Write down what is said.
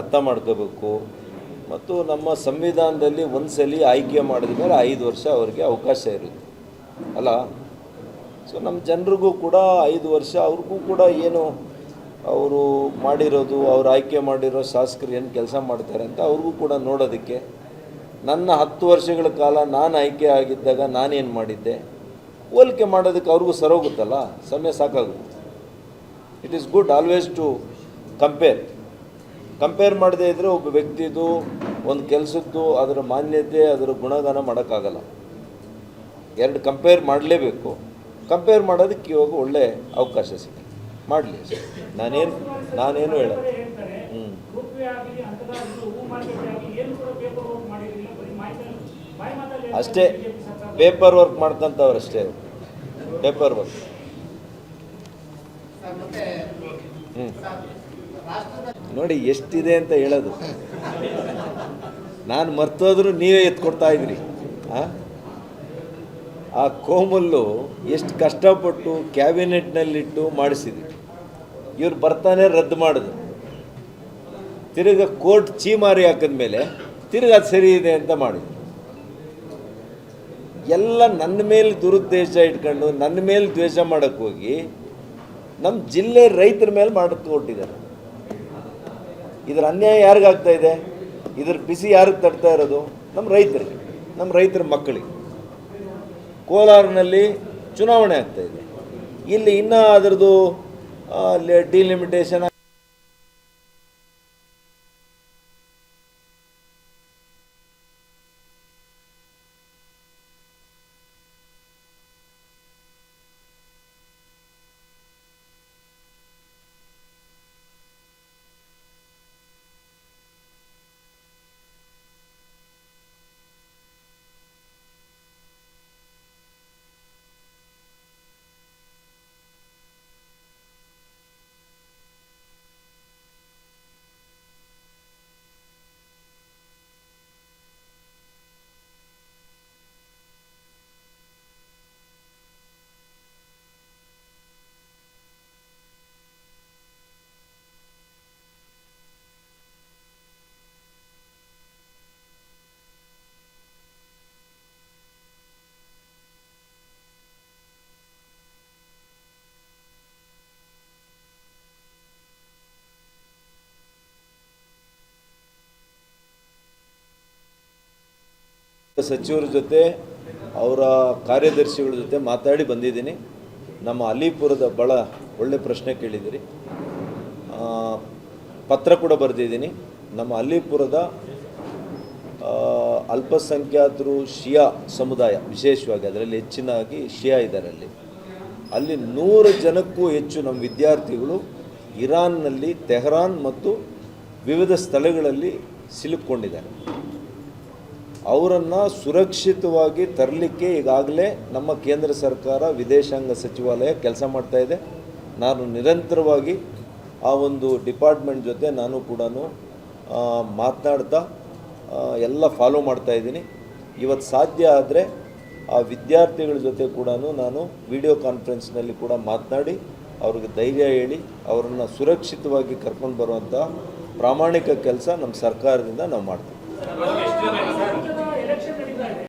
ಅರ್ಥ ಮಾಡ್ಕೋಬೇಕು. ಮತ್ತು ನಮ್ಮ ಸಂವಿಧಾನದಲ್ಲಿ ಒಂದ್ಸಲಿ ಆಯ್ಕೆ ಮಾಡಿದ ಮೇಲೆ ಐದು ವರ್ಷ ಅವರಿಗೆ ಅವಕಾಶ ಇರುತ್ತೆ. ಅಲ್ಲ? ಸೊ ನಮ್ಮ ಜನರಿಗೂ ಕೂಡ ಐದು ವರ್ಷ ಅವ್ರಿಗೂ ಕೂಡ ಏನು ಅವರು ಮಾಡಿರೋದು, ಅವ್ರು ಆಯ್ಕೆ ಮಾಡಿರೋ ಶಾಸಕರು ಏನು ಕೆಲಸ ಮಾಡ್ತಾರೆ ಅಂತ ಅವ್ರಿಗೂ ಕೂಡ ನೋಡೋದಕ್ಕೆ. ನನ್ನ ಹತ್ತು ವರ್ಷಗಳ ಕಾಲ ನಾನು ಆಯ್ಕೆ ಆಗಿದ್ದಾಗ ನಾನೇನು ಮಾಡಿದ್ದೆ? ಹೋಲಿಕೆ ಮಾಡೋದಕ್ಕೆ ಅವ್ರಿಗೂ ಸರೋಗುತ್ತಲ್ಲ ಸಮಯ ಸಾಕಾಗುತ್ತೆ. It is good always to compare compare ಮಾಡದೇ ಇದ್ದರೆ ಒಬ್ಬ ವ್ಯಕ್ತಿದು ಒಂದು ಕೆಲಸದ್ದು ಅದರ ಮಾನ್ಯತೆ ಅದರ ಗುಣಗಾನ ಮಾಡೋಕ್ಕಾಗಲ್ಲ. ಎರಡು ಕಂಪೇರ್ ಮಾಡಲೇಬೇಕು. ಕಂಪೇರ್ ಮಾಡೋದಕ್ಕೆ ಇವಾಗ ಒಳ್ಳೆ ಅವಕಾಶ ಸಿಗುತ್ತೆ ಮಾಡಲಿ. ನಾನೇನು ನಾನೇನು ಹೇಳ ಹ್ಞೂ ಅಷ್ಟೇ ಪೇಪರ್ ವರ್ಕ್ ಮಾಡ್ಕೊಂತವ್ರು ಅಷ್ಟೇ. ಪೇಪರ್ ವರ್ಕ್ ಹ್ಞೂ ನೋಡಿ, ಎಷ್ಟಿದೆ ಅಂತ ಹೇಳೋದು. ನಾನು ಮರ್ತೋದ್ರೂ ನೀವೇ ಎತ್ಕೊಡ್ತಾ ಇದ್ರಿ. ಆ? ಕೋಮಲ್ಲು ಎಷ್ಟು ಕಷ್ಟಪಟ್ಟು ಕ್ಯಾಬಿನೆಟ್ನಲ್ಲಿಟ್ಟು ಮಾಡಿಸಿದ್ವಿ. ಇವ್ರು ಬರ್ತಾನೆ ರದ್ದು ಮಾಡಿದ್ರು ತಿರುಗ ಕೋರ್ಟ್ ಚೀಮಾರಿ ಹಾಕಿದ್ಮೇಲೆ ತಿರುಗ ಅದು ಸರಿ ಇದೆ ಅಂತ ಮಾಡಿದ್ರು. ಎಲ್ಲ ನನ್ನ ಮೇಲೆ ದುರುದ್ದೇಶ ಇಟ್ಕೊಂಡು ನನ್ನ ಮೇಲೆ ದ್ವೇಷ ಮಾಡೋಕ್ಕೆ ಹೋಗಿ ನಮ್ಮ ಜಿಲ್ಲೆ ರೈತರ ಮೇಲೆ ಮಾಡಿಕೊಟ್ಟಿದ್ದಾರೆ. ಕೊಟ್ಟಿದ್ದಾರೆ ಇದರ ಅನ್ಯಾಯ ಯಾರಿಗಾಗ್ತಾ ಇದೆ? ಇದ್ರ ಬಿಸಿ ಯಾರಿಗೆ ತಡ್ತಾ ಇರೋದು? ನಮ್ಮ ರೈತರಿಗೆ ನಮ್ಮ ರೈತರ ಮಕ್ಕಳಿಗೆ. ಕೋಲಾರಿನಲ್ಲಿ ಚುನಾವಣೆ ಆಗ್ತಾ ಇದೆ. ಇಲ್ಲಿ ಇನ್ನೂ ಅದರದ್ದು ಡಿಲಿಮಿಟೇಷನ್ ಸಚಿವರ ಜೊತೆ, ಅವರ ಕಾರ್ಯದರ್ಶಿಗಳ ಜೊತೆ ಮಾತಾಡಿ ಬಂದಿದ್ದೀನಿ. ನಮ್ಮ ಅಲಿಪುರದ ಬಳ ಒಳ್ಳೆ ಪ್ರಶ್ನೆ ಕೇಳಿದಿರಿ ಪತ್ರ ಕೂಡ ಬರೆದಿದ್ದೀನಿ. ನಮ್ಮ ಅಲಿಪುರದ ಅಲ್ಪಸಂಖ್ಯಾತರು ಶಿಯಾ ಸಮುದಾಯ, ವಿಶೇಷವಾಗಿ ಅದರಲ್ಲಿ ಹೆಚ್ಚಿನಾಗಿ ಶಿಯಾ ಇದ್ದಾರೆ ಅಲ್ಲಿ ಅಲ್ಲಿ ನೂರು ಜನಕ್ಕೂ ಹೆಚ್ಚು ನಮ್ಮ ವಿದ್ಯಾರ್ಥಿಗಳು ಇರಾನ್ನಲ್ಲಿ, ತೆಹರಾನ್ ಮತ್ತು ವಿವಿಧ ಸ್ಥಳಗಳಲ್ಲಿ ಸಿಲುಕೊಂಡಿದ್ದಾರೆ ಅವರನ್ನು ಸುರಕ್ಷಿತವಾಗಿ ತರಲಿಕ್ಕೆ ಈಗಾಗಲೇ ನಮ್ಮ ಕೇಂದ್ರ ಸರ್ಕಾರ, ವಿದೇಶಾಂಗ ಸಚಿವಾಲಯ ಕೆಲಸ ಮಾಡ್ತಾ ಇದೆ. ನಾನು ನಿರಂತರವಾಗಿ ಆ ಒಂದು ಡಿಪಾರ್ಟ್ಮೆಂಟ್ ಜೊತೆ ನಾನು ಕೂಡ ಮಾತನಾಡ್ತಾ ಎಲ್ಲ ಫಾಲೋ ಮಾಡ್ತಾ ಇದ್ದೀನಿ. ಇವತ್ತು ಸಾಧ್ಯ ಆದರೆ ಆ ವಿದ್ಯಾರ್ಥಿಗಳ ಜೊತೆ ಕೂಡ ನಾನು ವಿಡಿಯೋ ಕಾನ್ಫರೆನ್ಸ್ನಲ್ಲಿ ಕೂಡ ಮಾತನಾಡಿ, ಅವ್ರಿಗೆ ಧೈರ್ಯ ಹೇಳಿ, ಅವರನ್ನು ಸುರಕ್ಷಿತವಾಗಿ ಕರ್ಕೊಂಡು ಬರುವಂಥ ಪ್ರಾಮಾಣಿಕ ಕೆಲಸ ನಮ್ಮ ಸರ್ಕಾರದಿಂದ ನಾವು ಮಾಡ್ತೀವಿ. ಎಲೆಕ್ಷನ್ ನಡೀತಾ ಇದೆ